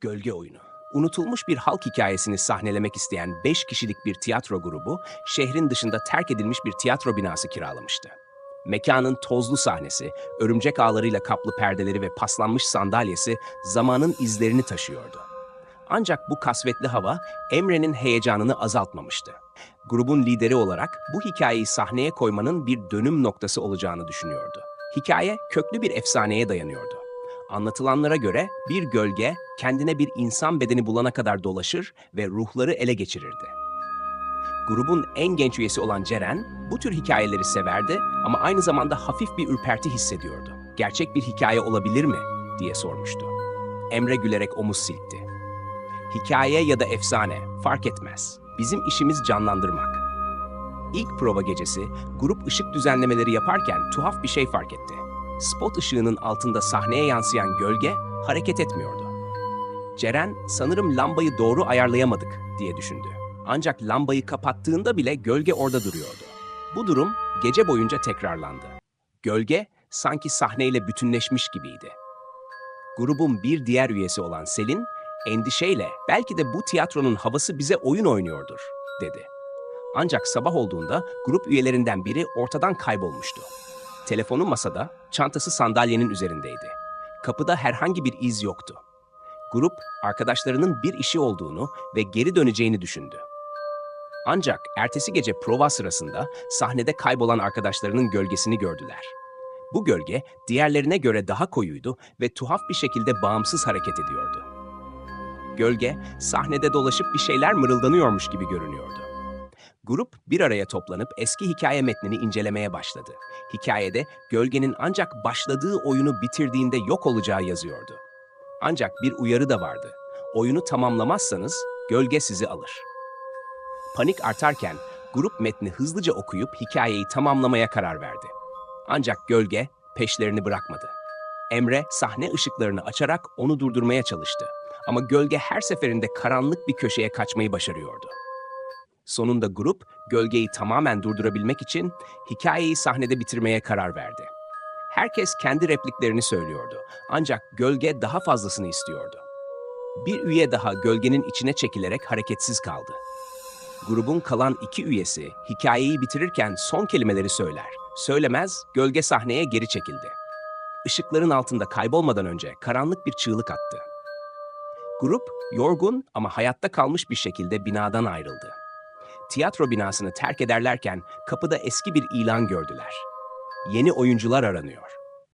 Gölge Oyunu. Unutulmuş bir halk hikayesini sahnelemek isteyen 5 kişilik bir tiyatro grubu, şehrin dışında terk edilmiş bir tiyatro binası kiralamıştı. Mekanın tozlu sahnesi, örümcek ağlarıyla kaplı perdeleri ve paslanmış sandalyesi zamanın izlerini taşıyordu. Ancak bu kasvetli hava Emre'nin heyecanını azaltmamıştı. Grubun lideri olarak bu hikayeyi sahneye koymanın bir dönüm noktası olacağını düşünüyordu. Hikaye köklü bir efsaneye dayanıyordu. Anlatılanlara göre bir gölge kendine bir insan bedeni bulana kadar dolaşır ve ruhları ele geçirirdi. Grubun en genç üyesi olan Ceren bu tür hikayeleri severdi ama aynı zamanda hafif bir ürperti hissediyordu. Gerçek bir hikaye olabilir mi diye sormuştu. Emre gülerek omuz silkti. Hikaye ya da efsane fark etmez. Bizim işimiz canlandırmak. İlk prova gecesi grup ışık düzenlemeleri yaparken tuhaf bir şey fark etti. Spot ışığının altında sahneye yansıyan gölge hareket etmiyordu. Ceren sanırım lambayı doğru ayarlayamadık diye düşündü. Ancak lambayı kapattığında bile gölge orada duruyordu. Bu durum gece boyunca tekrarlandı. Gölge sanki sahneyle bütünleşmiş gibiydi. Grubun bir diğer üyesi olan Selin, endişeyle belki de bu tiyatronun havası bize oyun oynuyordur, dedi. Ancak sabah olduğunda grup üyelerinden biri ortadan kaybolmuştu. Telefonu masada, çantası sandalyenin üzerindeydi. Kapıda herhangi bir iz yoktu. Grup, arkadaşlarının bir işi olduğunu ve geri döneceğini düşündü. Ancak ertesi gece prova sırasında sahnede kaybolan arkadaşlarının gölgesini gördüler. Bu gölge diğerlerine göre daha koyuydu ve tuhaf bir şekilde bağımsız hareket ediyordu. Gölge sahnede dolaşıp bir şeyler mırıldanıyormuş gibi görünüyordu. Grup bir araya toplanıp eski hikaye metnini incelemeye başladı. Hikayede gölgenin ancak başladığı oyunu bitirdiğinde yok olacağı yazıyordu. Ancak bir uyarı da vardı. Oyunu tamamlamazsanız gölge sizi alır. Panik artarken grup metni hızlıca okuyup hikayeyi tamamlamaya karar verdi. Ancak gölge peşlerini bırakmadı. Emre sahne ışıklarını açarak onu durdurmaya çalıştı. Ama gölge her seferinde karanlık bir köşeye kaçmayı başarıyordu. Sonunda grup gölgeyi tamamen durdurabilmek için hikayeyi sahnede bitirmeye karar verdi. Herkes kendi repliklerini söylüyordu. Ancak gölge daha fazlasını istiyordu. Bir üye daha gölgenin içine çekilerek hareketsiz kaldı. Grubun kalan iki üyesi hikayeyi bitirirken son kelimeleri söyler. Söylemez gölge sahneye geri çekildi. Işıkların altında kaybolmadan önce karanlık bir çığlık attı. Grup yorgun ama hayatta kalmış bir şekilde binadan ayrıldı. Tiyatro binasını terk ederlerken kapıda eski bir ilan gördüler. Yeni oyuncular aranıyor.